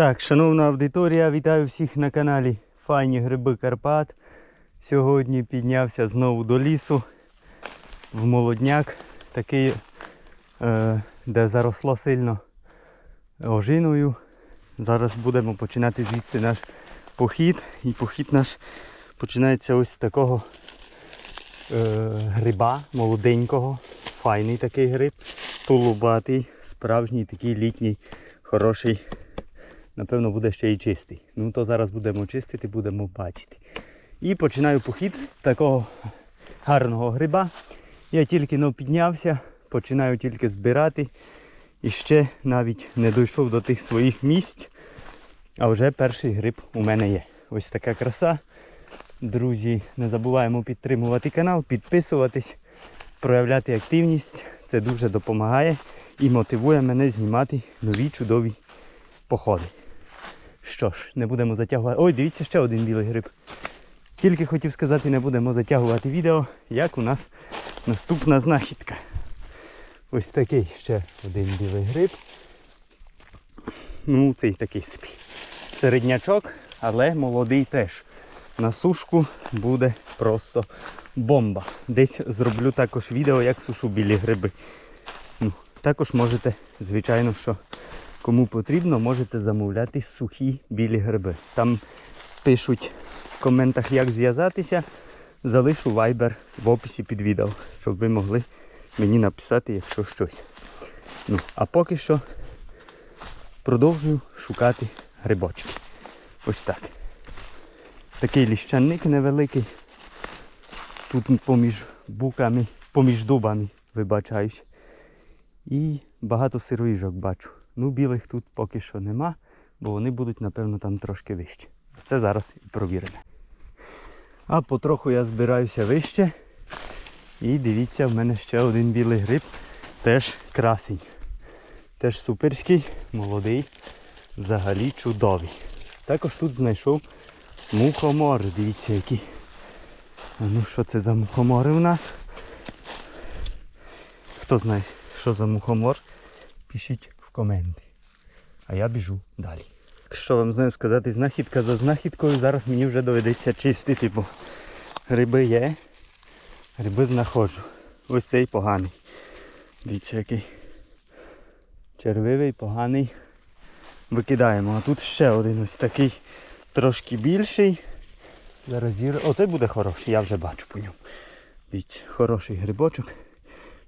Так, шановна аудиторія, вітаю всіх на каналі Файні Гриби Карпат. Сьогодні піднявся знову до лісу в молодняк, такий, е, де заросло сильно ожиною. Зараз будемо починати звідси наш похід. І похід наш починається ось з такого е, гриба молоденького. Файний такий гриб, тулубатий, справжній такий літній, хороший. Напевно, буде ще й чистий. Ну то зараз будемо чистити, будемо бачити. І починаю похід з такого гарного гриба. Я тільки но піднявся, починаю тільки збирати. І ще навіть не дійшов до тих своїх місць. А вже перший гриб у мене є. Ось така краса. Друзі, не забуваємо підтримувати канал, підписуватись, проявляти активність. Це дуже допомагає і мотивує мене знімати нові чудові походи. Що ж, не будемо затягувати. Ой, дивіться ще один білий гриб. Тільки хотів сказати, не будемо затягувати відео, як у нас наступна знахідка. Ось такий ще один білий гриб. Ну, цей такий собі. Середнячок, але молодий теж. На сушку буде просто бомба. Десь зроблю також відео, як сушу білі гриби. Ну, також можете, звичайно, що кому потрібно, можете замовляти сухі білі гриби. Там пишуть в коментах, як зв'язатися. Залишу вайбер в описі під відео, щоб ви могли мені написати, якщо щось. Ну, а поки що продовжую шукати грибочки. Ось так. Такий ліщанник невеликий. Тут поміж буками, поміж дубами, вибачаюсь. І багато сироїжок бачу. Ну, білих тут поки що нема, бо вони будуть, напевно, там трошки вище. Це зараз і провіримо. А потроху я збираюся вище. І дивіться, в мене ще один білий гриб. Теж красень. Теж суперський, молодий, взагалі чудовий. Також тут знайшов мухомори. Дивіться які. А ну що це за мухомори у нас? Хто знає, що за мухомор, пишіть в коменти. А я біжу далі. Що вам знаю сказати, знахідка за знахідкою, зараз мені вже доведеться чистити, бо гриби є. Гриби знаходжу. Ось цей поганий. Дивіться який. Червивий, поганий. Викидаємо. А тут ще один ось такий трошки більший. Зараз зір... Оцей буде хороший, я вже бачу по ньому. Дивіться, хороший грибочок.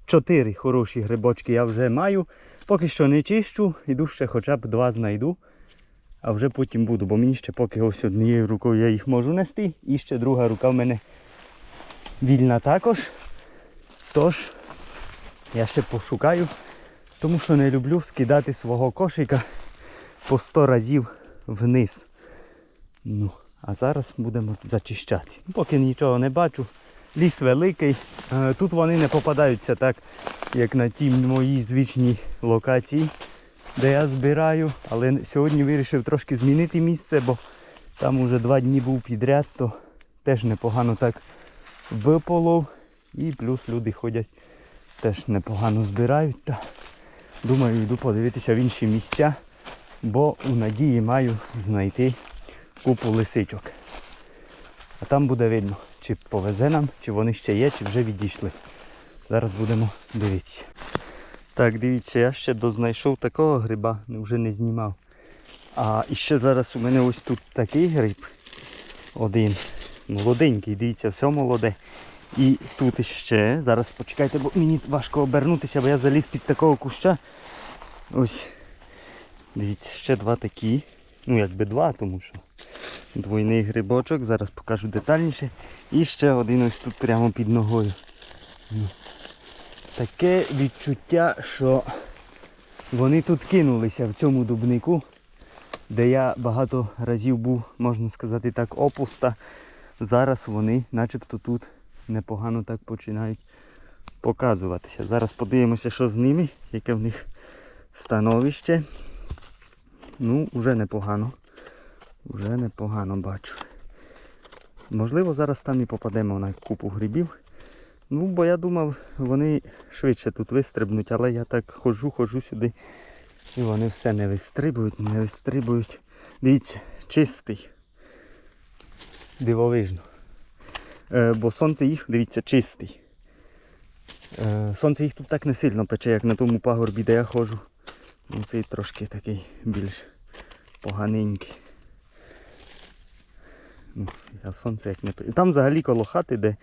Чотири хороші грибочки я вже маю. Поки що не чищу, іду ще хоча б два знайду. А вже потім буду, бо мені ще поки ось однією рукою я їх можу нести. І ще друга рука в мене вільна також. Тож я ще пошукаю, тому що не люблю скидати свого кошика по 100 разів вниз. Ну, а зараз будемо зачищати. Поки нічого не бачу. Ліс великий. Е, Тут вони не попадаються так, як на тій моїй звичній локації, де я збираю. Але сьогодні вирішив трошки змінити місце, бо там уже два дні був підряд, то теж непогано так виполов. І плюс люди ходять, теж непогано збирають. Та думаю, йду подивитися в інші місця, бо у надії маю знайти купу лисичок. А там буде видно, чи повезе нам, чи вони ще є, чи вже відійшли. Зараз будемо дивитися. Так, дивіться, я ще дознайшов такого гриба, вже не знімав. А і ще зараз у мене ось тут такий гриб. Один. Молоденький, дивіться, все молоде. І тут іще. Зараз почекайте, бо мені важко обернутися, бо я заліз під такого куща. Ось. Дивіться, ще два такі. Ну якби два, тому що двойний грибочок, зараз покажу детальніше. І ще один ось тут прямо під ногою. Ну. Таке відчуття, що вони тут кинулися в цьому дубнику, де я багато разів був, можна сказати так, опуста. Зараз вони начебто тут непогано так починають показуватися. Зараз подивимося, що з ними, яке в них становище. Ну, вже непогано. Вже непогано бачу. Можливо, зараз там і попадемо на купу грибів. Ну, бо я думав, вони швидше тут вистрибнуть, але я так ходжу, ходжу сюди. І вони все не вистрибують, не вистрибують. Дивіться, чистий. Дивовижно. Е, бо сонце їх, дивіться, чистий. Е, сонце їх тут так не сильно пече, як на тому пагорбі, де я ходжу. Ну, цей трошки такий більш поганенький. Я сонце як не. Там взагалі коло хати, де.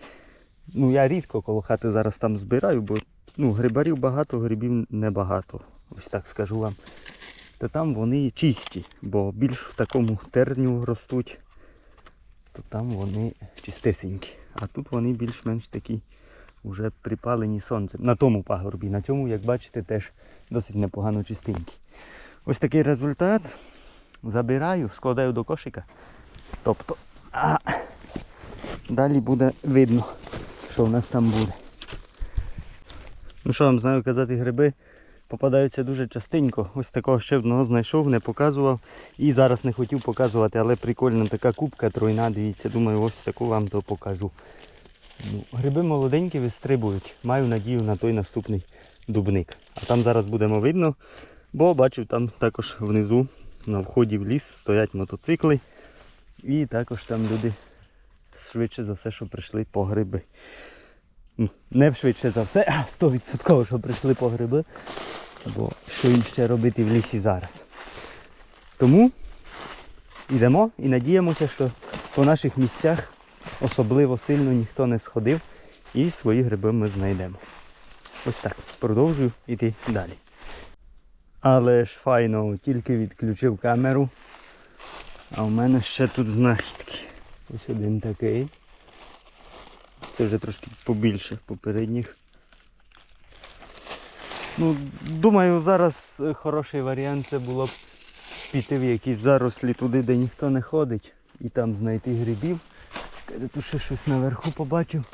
Ну я рідко коло хати зараз там збираю, бо ну, грибарів багато, грибів небагато. Ось так скажу вам. Та там вони чисті, бо більш в такому терню ростуть, то там вони чистесенькі. А тут вони більш-менш такі вже припалені сонцем. На тому пагорбі. На цьому, як бачите, теж досить непогано чистенькі. Ось такий результат. Забираю, складаю до кошика. Тобто, а далі буде видно, що в нас там буде. Ну що вам знаю казати, гриби попадаються дуже частенько. Ось такого ще одного знайшов, не показував. І зараз не хотів показувати, але прикольна така кубка тройна, дивіться, думаю, ось таку вам то покажу. Ну, гриби молоденькі вистрибують. Маю надію на той наступний дубник. А там зараз будемо видно, бо бачу, там також внизу на вході в ліс стоять мотоцикли. І також там люди швидше за все, що прийшли по гриби. Ну, Не швидше за все, а 100% що прийшли по гриби. Бо що їм ще робити в лісі зараз. Тому йдемо і надіємося, що по наших місцях особливо сильно ніхто не сходив і свої гриби ми знайдемо. Ось так. Продовжую йти далі. Але ж файно, тільки відключив камеру. А в мене ще тут знахідки. Ось один такий. Це вже трошки побільше попередніх. Ну, думаю, зараз е, хороший варіант це було б піти в якісь зарослі туди, де ніхто не ходить. І там знайти грибів. Чекайте, тут ще щось наверху побачив.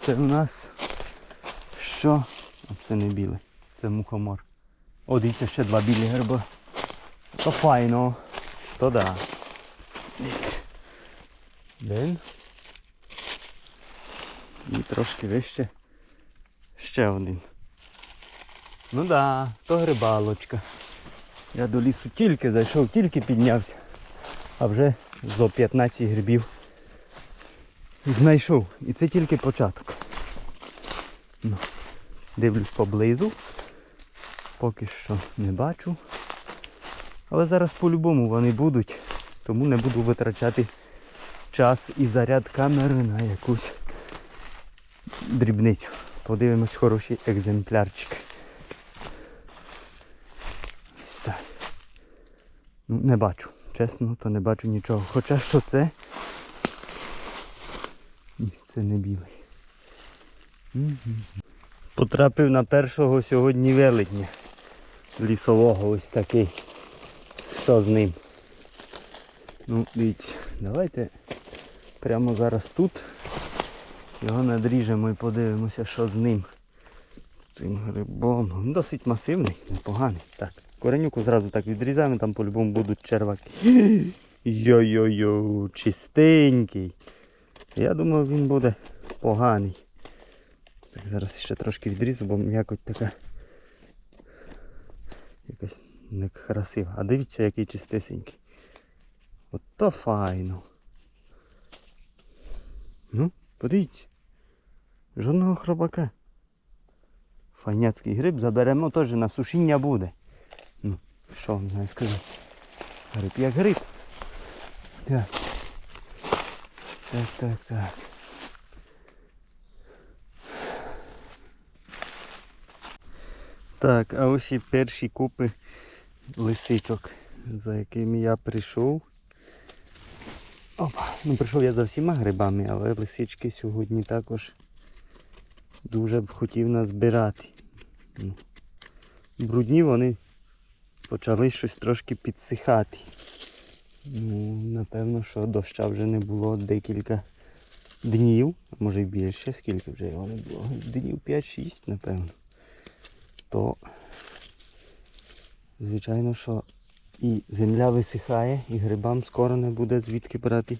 Це у нас що? А це не білий, це мухомор. О, дивіться, ще два білі гриби. То файно. То да. Один. І трошки вище. Ще один. Ну да, то грибалочка. Я до лісу тільки зайшов, тільки піднявся. А вже зо 15 грибів знайшов. І це тільки початок. Ну, дивлюсь поблизу. Поки що не бачу. Але зараз по-любому вони будуть, тому не буду витрачати час і заряд камери на якусь дрібницю. Подивимось хороші екземплярчики. Ось так. Ну, не бачу. Чесно, то не бачу нічого. Хоча що це? Ні, це не білий. Потрапив на першого сьогодні велетня. Лісового ось такий. Що з ним? Ну, дивіться, давайте прямо зараз тут його надріжемо і подивимося, що з ним. Цим грибом. Ну, Досить масивний, непоганий. Так, коренюку зразу так відрізаємо, там по-любому будуть черваки. Йо-йо-йо, чистенький. Я думав він буде поганий. Так, зараз ще трошки відрізу, бо м'якоть така якась некрасива. А дивіться, який чистесенький. От то файно. Ну, подивіться. Жодного хробака. Файняцький гриб заберемо теж на сушіння буде. Ну, що вам знаю сказати. Гриб як гриб. Так. Так, так, так. Так, а ось і перші купи лисичок, за якими я прийшов. Опа, ну прийшов я за всіма грибами, але лисички сьогодні також дуже б хотів назбирати. Ну, Брудні вони почали щось трошки підсихати. Ну, напевно, що доща вже не було декілька днів, може й більше, скільки вже його не було. Днів 5-6, напевно. То, звичайно, що і земля висихає, і грибам скоро не буде звідки брати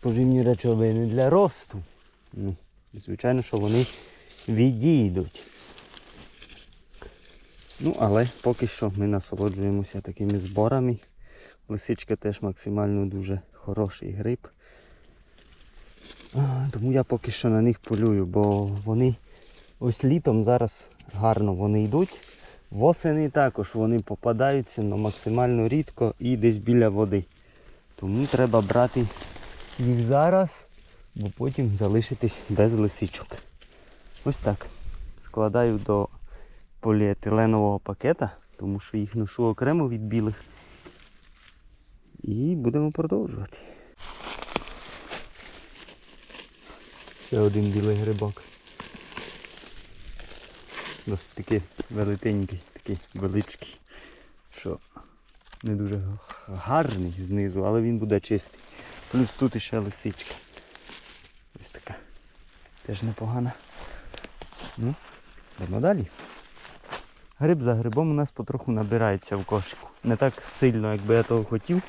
поживні речовини для росту. Ну, звичайно, що вони відійдуть. Ну, але поки що ми насолоджуємося такими зборами. Лисичка теж максимально дуже хороший гриб. Тому я поки що на них полюю, бо вони ось літом зараз гарно вони йдуть. Восени також вони попадаються, але максимально рідко і десь біля води. Тому треба брати їх зараз, бо потім залишитись без лисичок. Ось так. Складаю до поліетиленового пакета, тому що їх ношу окремо від білих. І будемо продовжувати. Ще один білий грибок. Досить такий велетенький, такий величкий, що не дуже гарний знизу, але він буде чистий. Плюс тут іще лисичка. Ось така. Теж непогана. Ну, йдемо далі. Гриб за грибом у нас потроху набирається в кошику. Не так сильно, як би я того хотів,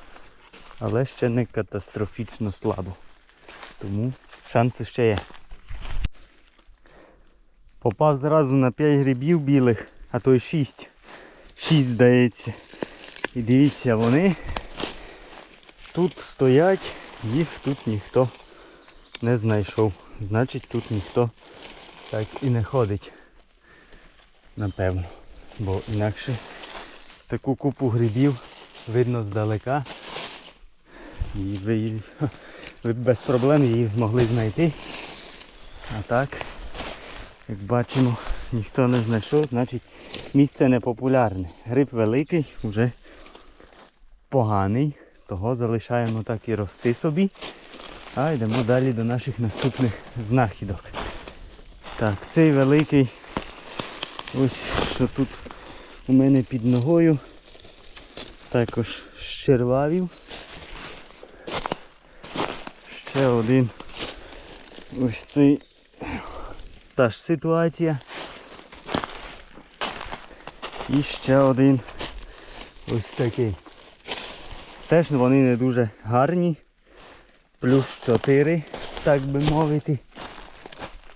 але ще не катастрофічно слабо. Тому шанси ще є. Попав зразу на 5 грибів білих, а то й 6. 6 здається. І дивіться, вони тут стоять, їх тут ніхто не знайшов. Значить тут ніхто так і не ходить. Напевно. Бо інакше таку купу грибів видно здалека. І ви, ви без проблем її змогли знайти. А так, як бачимо, ніхто не знайшов, значить місце не популярне. Гриб великий, вже поганий, того залишаємо так і рости собі. А йдемо далі до наших наступних знахідок. Так, цей великий, ось що тут у мене під ногою. Також щервавів. Ще один. Ось цей та ж ситуація. І ще один ось такий. Теж вони не дуже гарні. Плюс 4, так би мовити.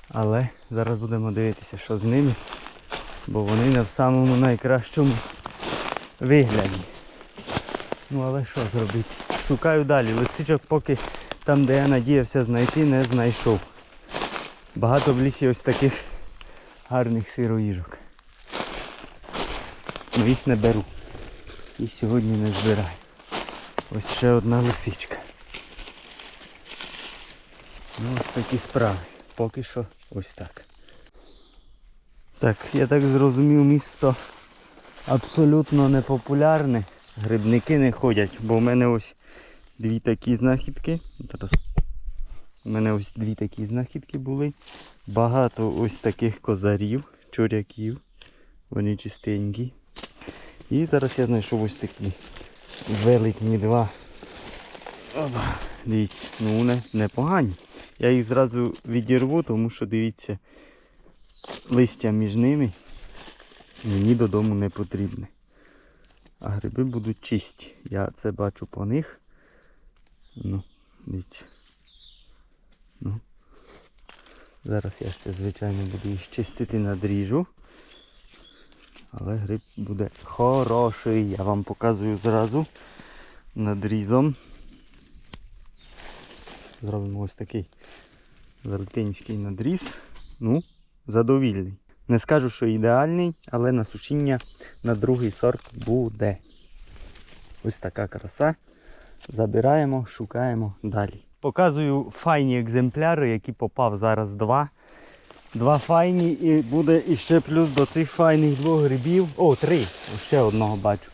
Але зараз будемо дивитися, що з ними. Бо вони не в самому найкращому вигляді. Ну але що зробити? Шукаю далі. Лисичок поки там, де я надіявся знайти, не знайшов. Багато в лісі ось таких гарних сироїжок. Ну їх не беру. І сьогодні не збираю. Ось ще одна лисичка. Ну ось такі справи. Поки що ось так. Так, я так зрозумів, місто абсолютно непопулярне. Грибники не ходять, бо в мене ось дві такі знахідки. У мене ось дві такі знахідки були. Багато ось таких козарів, чоряків. Вони чистенькі. І зараз я знайшов ось такі великні два. Оба. Дивіться, ну вони непогані. Я їх зразу відірву, тому що дивіться, листя між ними мені додому не потрібне. А гриби будуть чисті. Я це бачу по них. Ну, дивіться. Ну. Зараз я ще, звичайно, буду їх чистити надріжу. Але гриб буде хороший. Я вам показую зразу надрізом. Зробимо ось такий велетенський надріз. Ну, задовільний. Не скажу, що ідеальний, але на сушіння на другий сорт буде. Ось така краса. Забираємо, шукаємо далі. Показую файні екземпляри, які попав зараз два. Два файні і буде іще плюс до цих файних двох грибів. О, три. Ще одного бачу.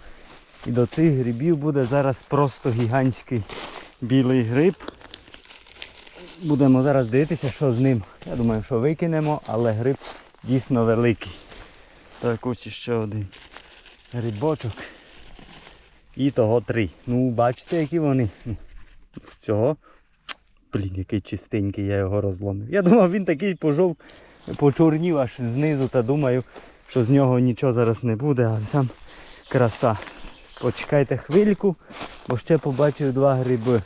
І до цих грибів буде зараз просто гігантський білий гриб. Будемо зараз дивитися, що з ним. Я думаю, що викинемо, але гриб дійсно великий. Так, ось ще один грибочок. І того три. Ну, бачите, які вони. Цього. Блін, який чистенький, я його розломив. Я думав, він такий пожов, почорнів аж знизу та думаю, що з нього нічого зараз не буде, а там краса. Почекайте хвильку, бо ще побачив два гриби.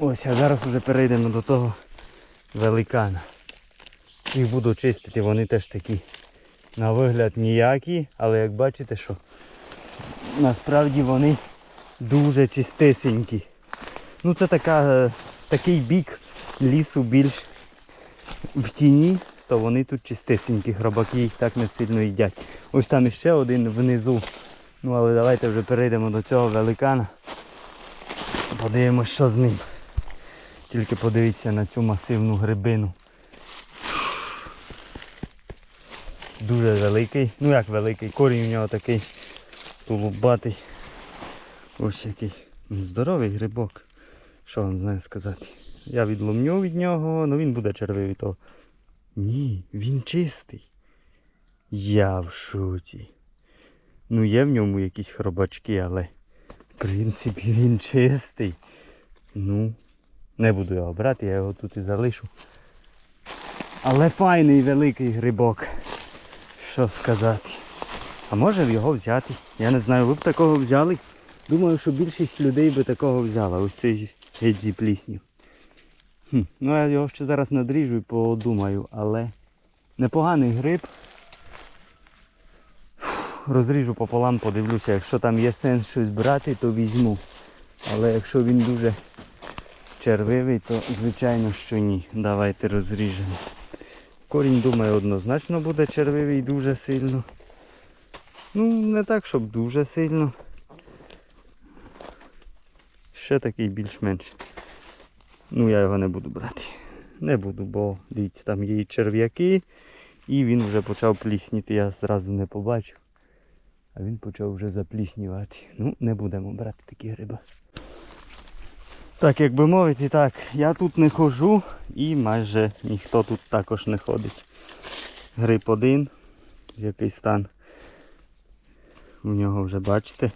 Ось, а зараз вже перейдемо до того великана. Їх буду чистити, вони теж такі На вигляд ніякі, але як бачите, що насправді вони дуже чистесенькі. Ну це така, е, такий бік лісу більш в тіні, то вони тут чистесенькі, хробаки їх так не сильно їдять. Ось там іще один внизу. Ну але давайте вже перейдемо до цього великана. Подивимось, що з ним. Тільки подивіться на цю масивну грибину. Дуже великий. Ну як великий, корінь у нього такий тулубатий. Ось який. Здоровий грибок. Що вам знаю сказати? Я відломню від нього, ну він буде червивий то. Ні, він чистий. Я в шуті. Ну є в ньому якісь хробачки, але в принципі він чистий. Ну, не буду його брати, я його тут і залишу. Але файний великий грибок. Що сказати. А може його взяти? Я не знаю, ви б такого взяли? Думаю, що більшість людей би такого взяла. Ось цей геть зі. Хм, ну я його ще зараз надріжу і подумаю, але непоганий гриб. Фух, Розріжу пополам, подивлюся, якщо там є сенс щось брати, то візьму. Але якщо він дуже червивий, то звичайно що ні. Давайте розріжемо. Корінь, думаю, однозначно буде червивий дуже сильно. Ну, не так, щоб дуже сильно. Ще такий більш-менш. Ну, я його не буду брати. Не буду, бо дивіться, там є і черв'яки, і він вже почав плісніти, я зразу не побачив. А він почав вже запліснювати. Ну, не будемо брати такі гриби. Так, як би мовити, так, я тут не ходжу і майже ніхто тут також не ходить. Гриб один, який стан. У нього вже бачите,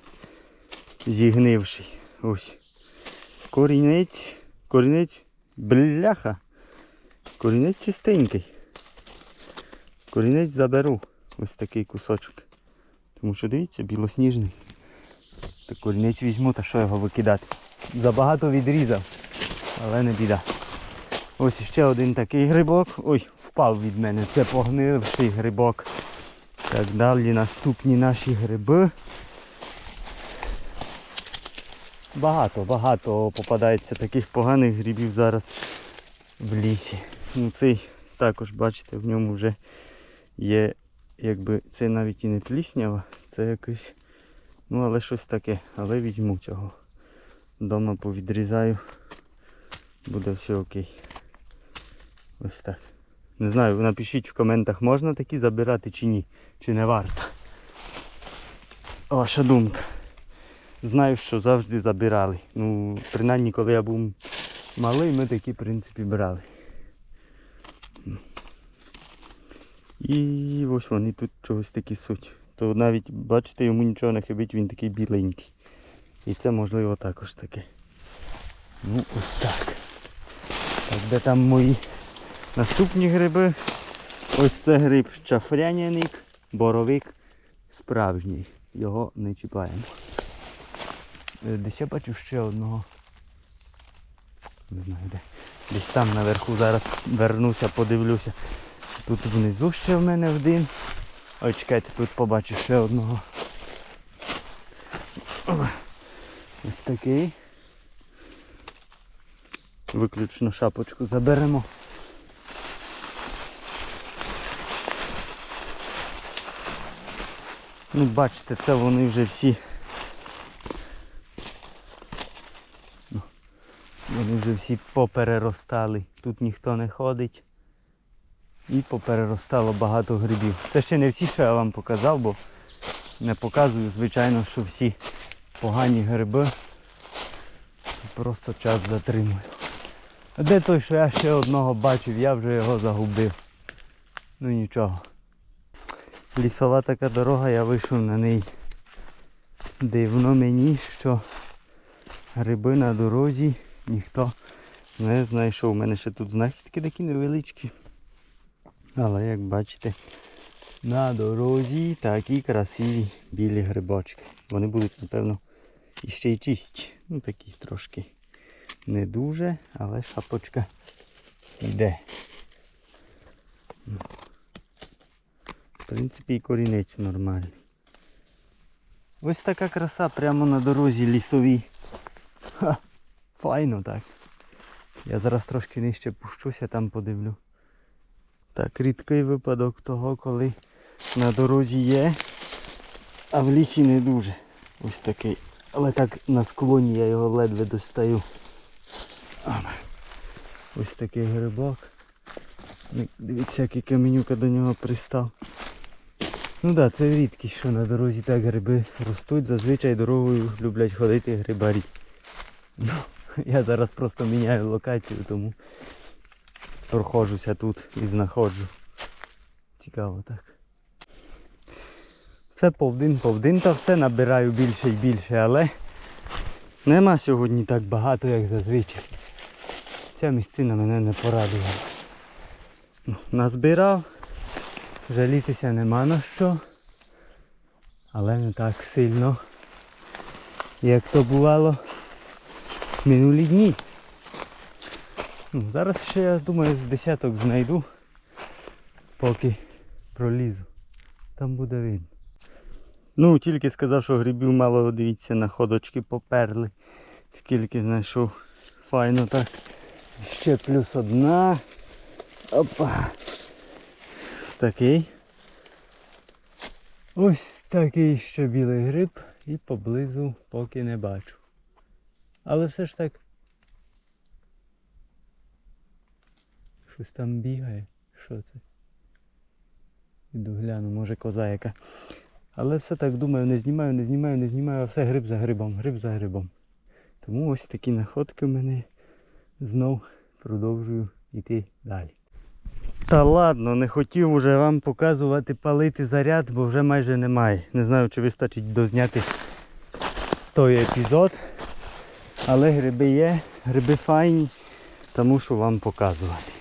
зігнивший. Ось. Корінець, корінець, бляха. Корінець чистенький. Корінець заберу. Ось такий кусочок. Тому що дивіться, білосніжний. Так корінець візьму, та що його викидати. Забагато відрізав, але не біда. Ось ще один такий грибок. Ой, впав від мене. Це погнивший грибок. Так далі наступні наші гриби. Багато, багато попадається таких поганих грибів зараз в лісі. Ну цей також, бачите, в ньому вже є, якби це навіть і не пліснява, це якийсь, ну але щось таке, але візьму цього. Дома повідрізаю. Буде все окей. Ось так. Не знаю, напишіть в коментах, можна такі забирати чи ні, чи не варто. Ваша думка. Знаю, що завжди забирали. Ну, принаймні, коли я був малий, ми такі, в принципі, брали. І ось вони тут чогось такі суть. То навіть, бачите, йому нічого не хибить, він такий біленький. І це можливо також таке. Ну ось так. Так, де там мої наступні гриби? Ось це гриб чафряняник, боровик справжній. Його не чіпаємо. Е, Десь я бачу ще одного. Не знаю де. Десь там наверху зараз вернуся, подивлюся. Тут внизу ще в мене один. Ой, чекайте, тут побачу ще одного. Ось такий. Виключно шапочку заберемо. Ну, бачите, це вони вже всі. Вони вже всі попереростали. Тут ніхто не ходить. І попереростало багато грибів. Це ще не всі, що я вам показав, бо не показую, звичайно, що всі погані гриби. Просто час затримую. А де той, що я ще одного бачив, я вже його загубив. Ну нічого. Лісова така дорога, я вийшов на неї. Дивно мені, що гриби на дорозі ніхто не знайшов. У мене ще тут знахідки такі невеличкі. Але як бачите, на дорозі такі красиві білі грибочки. Вони будуть, напевно, іще й чисті. Ну такі трошки не дуже, але шапочка йде. В принципі, і корінець нормальний. Ось така краса прямо на дорозі лісовій. Ха, файно так. Я зараз трошки нижче пущуся, там подивлю. Так, рідкий випадок того, коли на дорозі є, а в лісі не дуже. Ось такий. Але так на склоні я його ледве достаю. Ось такий грибок. Ну, Дивіться, який каменюка до нього пристав. Ну так, да, це рідкість, що на дорозі так гриби ростуть. Зазвичай дорогою люблять ходити грибарі. Я зараз просто міняю локацію, тому проходжуся тут і знаходжу. Цікаво так. Все повдин, повдин та все набираю більше і більше, але нема сьогодні так багато, як зазвичай. Ця місцина мене не порадувала. Ну, Назбирав, жалітися нема на що, але не так сильно, як то бувало минулі дні. Ну, зараз ще я думаю з десяток знайду, поки пролізу. Там буде видно. Ну, тільки сказав, що грибів мало, дивіться, на ходочки поперли. Скільки знайшов. Файно так. Ще плюс одна. Опа. Ось такий. Ось такий ще білий гриб і поблизу поки не бачу. Але все ж так. Щось там бігає. Що це? Іду гляну, може коза яка. Але все так думаю, не знімаю, не знімаю, не знімаю, а все гриб за грибом, гриб за грибом. Тому ось такі находки в мене знов продовжую йти далі. Та ладно, не хотів уже вам показувати палити заряд, бо вже майже немає. Не знаю, чи вистачить дозняти той епізод. Але гриби є, гриби файні, тому що вам показувати.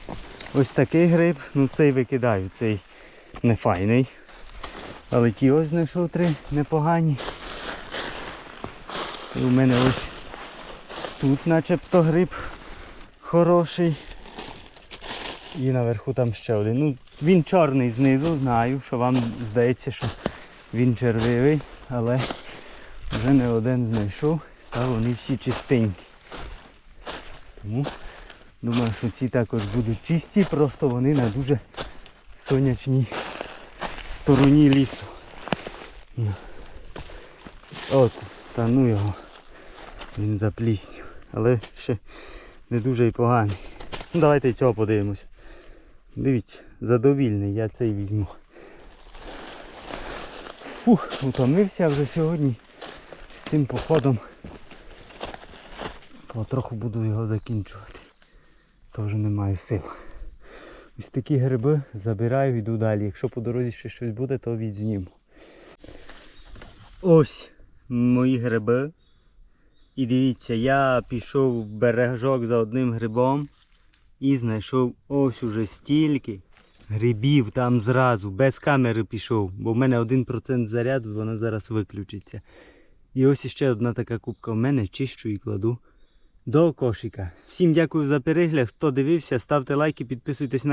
Ось такий гриб, ну цей викидаю, цей не файний. Але ті ось знайшов три непогані. І у мене ось тут начебто гриб хороший. І наверху там ще один. Ну, він чорний знизу, знаю, що вам здається, що він червивий, але вже не один знайшов, та вони всі чистенькі. Тому думаю, що ці також будуть чисті, просто вони на дуже сонячній стороні лісу. Ну. От, та ну його. Він запліснів. Але ще не дуже і поганий. Ну давайте цього подивимося. Дивіться, задовільний, я цей візьму. Фух, утомився вже сьогодні з цим походом. Потроху буду його закінчувати. То вже не маю сил. Ось такі гриби забираю йду далі. Якщо по дорозі ще щось буде, то відзніму. Ось мої гриби. І дивіться, я пішов в бережок за одним грибом і знайшов ось уже стільки грибів там зразу, без камери пішов, бо в мене 1% заряду, воно зараз виключиться. І ось іще одна така кубка в мене, чищу і кладу до кошика. Всім дякую за перегляд. Хто дивився, ставте лайки, підписуйтесь на